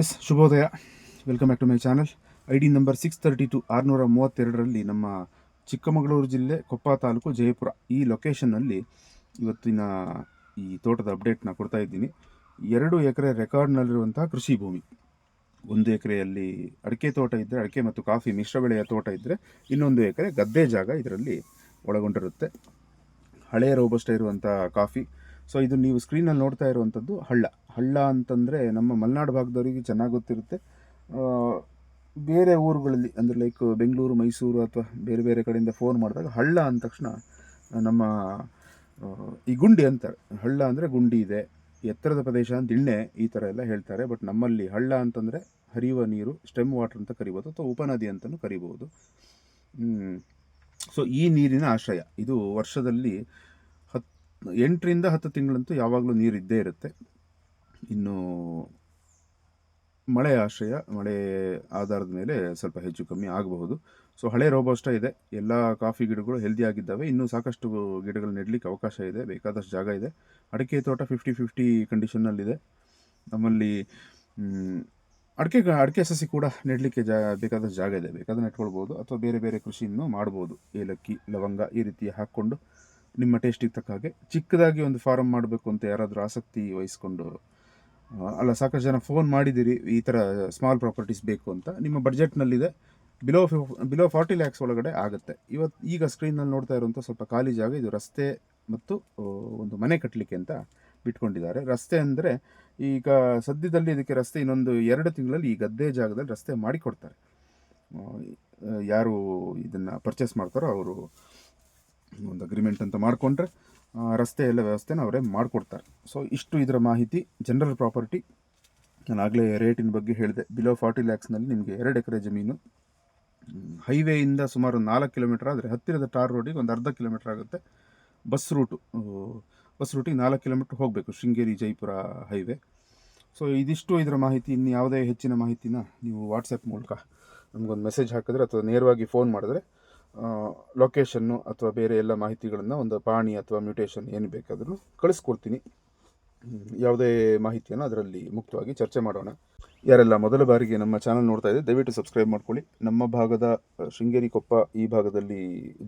S, ಶುಭೋದಯ. Welcome back to my channel. I D number six thirty two ಆರುನೂರ ಮೂವತ್ತೆರಡರಲ್ಲಿ ನಮ್ಮ ಚಿಕ್ಕಮಗಳೂರು ಜಿಲ್ಲೆ ಕೊಪ್ಪ ತಾಲೂಕು ಜಯಪುರ ಈ ಲೊಕೇಶನ್ನಲ್ಲಿ ಇವತ್ತಿನ ಈ ತೋಟದ ಅಪ್ಡೇಟ್ನ ಕೊಡ್ತಾ ಇದ್ದೀನಿ. ಎರಡು ಎಕರೆ ರೆಕಾರ್ಡ್ನಲ್ಲಿರುವಂಥ ಕೃಷಿ ಭೂಮಿ. ಒಂದು ಎಕರೆಯಲ್ಲಿ ಅಡಿಕೆ ತೋಟ ಇದ್ದರೆ ಅಡಿಕೆ ಮತ್ತು ಕಾಫಿ ಮಿಶ್ರ ಬೆಳೆಯ ತೋಟ ಇದ್ದರೆ ಇನ್ನೊಂದು ಎಕರೆ ಗದ್ದೆ ಜಾಗ ಇದರಲ್ಲಿ ಒಳಗೊಂಡಿರುತ್ತೆ. ಹಳೆಯ ರೋಬಸ್ಟ ಇರುವಂಥ ಕಾಫಿ ಸೊ ಇದು ನೀವು ಸ್ಕ್ರೀನಲ್ಲಿ ನೋಡ್ತಾ ಇರುವಂಥದ್ದು ಹಳ್ಳ. ಹಳ್ಳ ಅಂತಂದರೆ ನಮ್ಮ ಮಲೆನಾಡು ಭಾಗದವರಿಗೆ ಚೆನ್ನಾಗಿ ಗೊತ್ತಿರುತ್ತೆ. ಬೇರೆ ಊರುಗಳಲ್ಲಿ, ಅಂದರೆ ಲೈಕ್ ಬೆಂಗಳೂರು, ಮೈಸೂರು ಅಥವಾ ಬೇರೆ ಬೇರೆ ಕಡೆಯಿಂದ ಫೋನ್ ಮಾಡಿದಾಗ ಹಳ್ಳ ಅಂದ ತಕ್ಷಣ ನಮ್ಮ ಈ ಗುಂಡಿ ಅಂತಾರೆ. ಹಳ್ಳ ಅಂದರೆ ಗುಂಡಿ ಇದೆ. ಎತ್ತರದ ಪ್ರದೇಶ ಅಂತ ದಿಣ್ಣೆ ಈ ಥರ ಎಲ್ಲ ಹೇಳ್ತಾರೆ. ಬಟ್ ನಮ್ಮಲ್ಲಿ ಹಳ್ಳ ಅಂತಂದರೆ ಹರಿಯುವ ನೀರು, ಸ್ಟೆಮ್ ವಾಟರ್ ಅಂತ ಕರಿಬೋದು ಅಥವಾ ಉಪನದಿ ಅಂತಲೂ ಕರಿಬೋದು. ಸೊ ಈ ನೀರಿನ ಆಶ್ರಯ. ಇದು ವರ್ಷದಲ್ಲಿ ಎಂಟರಿಂದ ಹತ್ತು ತಿಂಗಳಂತೂ ಯಾವಾಗಲೂ ನೀರು ಇದ್ದೇ ಇರುತ್ತೆ. ಇನ್ನು ಮಳೆ ಆಶ್ರಯ, ಮಳೆ ಆಧಾರದ ಮೇಲೆ ಸ್ವಲ್ಪ ಹೆಚ್ಚು ಕಮ್ಮಿ ಆಗಬಹುದು. ಸೊ, ಹಳೆ ರೋಬೋಸ್ಟ ಇದೆ. ಎಲ್ಲ ಕಾಫಿ ಗಿಡಗಳು ಹೆಲ್ದಿ ಆಗಿದ್ದಾವೆ. ಇನ್ನೂ ಸಾಕಷ್ಟು ಗಿಡಗಳು ನೆಡಲಿಕ್ಕೆ ಅವಕಾಶ ಇದೆ. ಬೇಕಾದಷ್ಟು ಜಾಗ ಇದೆ. ಅಡಿಕೆ ತೋಟ ಫಿಫ್ಟಿ ಫಿಫ್ಟಿ ಕಂಡೀಷನ್ನಲ್ಲಿದೆ ನಮ್ಮಲ್ಲಿ ಅಡಿಕೆ ಅಡಿಕೆ ಸಸಿ ಕೂಡ ನೆಡಲಿಕ್ಕೆ ಜಾ, ಬೇಕಾದಷ್ಟು ಜಾಗ ಇದೆ. ಬೇಕಾದ್ರೆ ನೆಟ್ಕೊಳ್ಬೋದು. ಅಥವಾ ಬೇರೆ ಬೇರೆ ಕೃಷಿಯನ್ನು ಮಾಡ್ಬೋದು. ಏಲಕ್ಕಿ, ಲವಂಗ ಈ ರೀತಿ ಹಾಕ್ಕೊಂಡು ನಿಮ್ಮ ಟೇಸ್ಟಿಗೆ ತಕ್ಕ ಹಾಗೆ ಚಿಕ್ಕದಾಗಿ ಒಂದು ಫಾರಮ್ ಮಾಡಬೇಕು ಅಂತ ಯಾರಾದರೂ ಆಸಕ್ತಿ ವಹಿಸ್ಕೊಂಡು ಅಲ್ಲ ಸಾಕಷ್ಟು ಜನ ಫೋನ್ ಮಾಡಿದ್ದೀರಿ, ಈ ಥರ ಸ್ಮಾಲ್ ಪ್ರಾಪರ್ಟೀಸ್ ಬೇಕು ಅಂತ, ನಿಮ್ಮ ಬಜೆಟ್ನಲ್ಲಿದೆ ಬಿಲೋ ಬಿಲೋ ಫಾರ್ಟಿ ಲ್ಯಾಕ್ಸ್ ಒಳಗಡೆ ಆಗುತ್ತೆ. ಇವತ್ತು ಈಗ ಸ್ಕ್ರೀನಲ್ಲಿ ನೋಡ್ತಾ ಇರುವಂಥ ಸ್ವಲ್ಪ ಖಾಲಿ ಜಾಗ ಇದು ರಸ್ತೆ ಮತ್ತು ಒಂದು ಮನೆ ಕಟ್ಟಲಿಕ್ಕೆ ಅಂತ ಬಿಟ್ಕೊಂಡಿದ್ದಾರೆ. ರಸ್ತೆ ಅಂದರೆ ಈಗ ಸದ್ಯದಲ್ಲಿ ಇದಕ್ಕೆ ರಸ್ತೆ ಇನ್ನೊಂದು ಎರಡು ತಿಂಗಳಲ್ಲಿ ಈ ಗದ್ದೆ ಜಾಗದಲ್ಲಿ ರಸ್ತೆ ಮಾಡಿಕೊಡ್ತಾರೆ. ಯಾರು ಇದನ್ನು ಪರ್ಚೇಸ್ ಮಾಡ್ತಾರೋ ಅವರು ಒಂದು ಅಗ್ರಿಮೆಂಟ್ ಅಂತ ಮಾಡಿಕೊಂಡ್ರೆ ರಸ್ತೆ ಎಲ್ಲ ವ್ಯವಸ್ಥೆನ ಅವರೇ ಮಾಡಿಕೊಡ್ತಾರೆ. ಸೊ ಇಷ್ಟು ಇದರ ಮಾಹಿತಿ. ಜನರಲ್ ಪ್ರಾಪರ್ಟಿ ನಾನು ಆಗಲೇ ರೇಟಿನ ಬಗ್ಗೆ ಹೇಳಿದೆ. ಬಿಲೋ ಫಾರ್ಟಿ ಲ್ಯಾಕ್ಸ್ನಲ್ಲಿ ನಿಮಗೆ ಎರಡು ಎಕರೆ ಜಮೀನು. ಹೈವೇಯಿಂದ ಸುಮಾರು ನಾಲ್ಕು ಕಿಲೋಮೀಟರ್ ಆದರೆ ಹತ್ತಿರದ ಟಾರ್ ರೋಡಿಗೆ ಒಂದು ಅರ್ಧ ಕಿಲೋಮೀಟರ್ ಆಗುತ್ತೆ. ಬಸ್ ರೂಟು ಬಸ್ ರೂಟಿಗೆ ನಾಲ್ಕು ಕಿಲೋಮೀಟ್ರ್ ಹೋಗಬೇಕು, ಶೃಂಗೇರಿ, ಜೈಪುರ ಹೈವೇ ಸೊ ಇದಿಷ್ಟು ಇದರ ಮಾಹಿತಿ. ಇನ್ನು ಯಾವುದೇ ಹೆಚ್ಚಿನ ಮಾಹಿತಿನ ನೀವು ವಾಟ್ಸಪ್ ಮೂಲಕ ನಮಗೊಂದು ಮೆಸೇಜ್ ಹಾಕಿದ್ರೆ ಅಥವಾ ನೇರವಾಗಿ ಫೋನ್ ಮಾಡಿದ್ರೆ ಲೊಕೇಶನ್ನು ಅಥವಾ ಬೇರೆ ಎಲ್ಲ ಮಾಹಿತಿಗಳನ್ನು ಒಂದು ಪಾಣಿ ಅಥವಾ ಮ್ಯೂಟೇಷನ್ ಏನು ಬೇಕಾದರೂ ಕಳಿಸ್ಕೊಡ್ತೀನಿ. ಯಾವುದೇ ಮಾಹಿತಿಯನ್ನು ಅದರಲ್ಲಿ ಮುಕ್ತವಾಗಿ ಚರ್ಚೆ ಮಾಡೋಣ. ಯಾರೆಲ್ಲ ಮೊದಲ ಬಾರಿಗೆ ನಮ್ಮ ಚಾನಲ್ ನೋಡ್ತಾ ಇದ್ದೆ ದಯವಿಟ್ಟು ಸಬ್ಸ್ಕ್ರೈಬ್ ಮಾಡ್ಕೊಳ್ಳಿ. ನಮ್ಮ ಭಾಗದ ಶೃಂಗೇರಿ ಕೊಪ್ಪ ಈ ಭಾಗದಲ್ಲಿ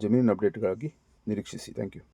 ಜಮೀನಿನ ಅಪ್ಡೇಟ್ಗಾಗಿ ನಿರೀಕ್ಷಿಸಿ. Thank you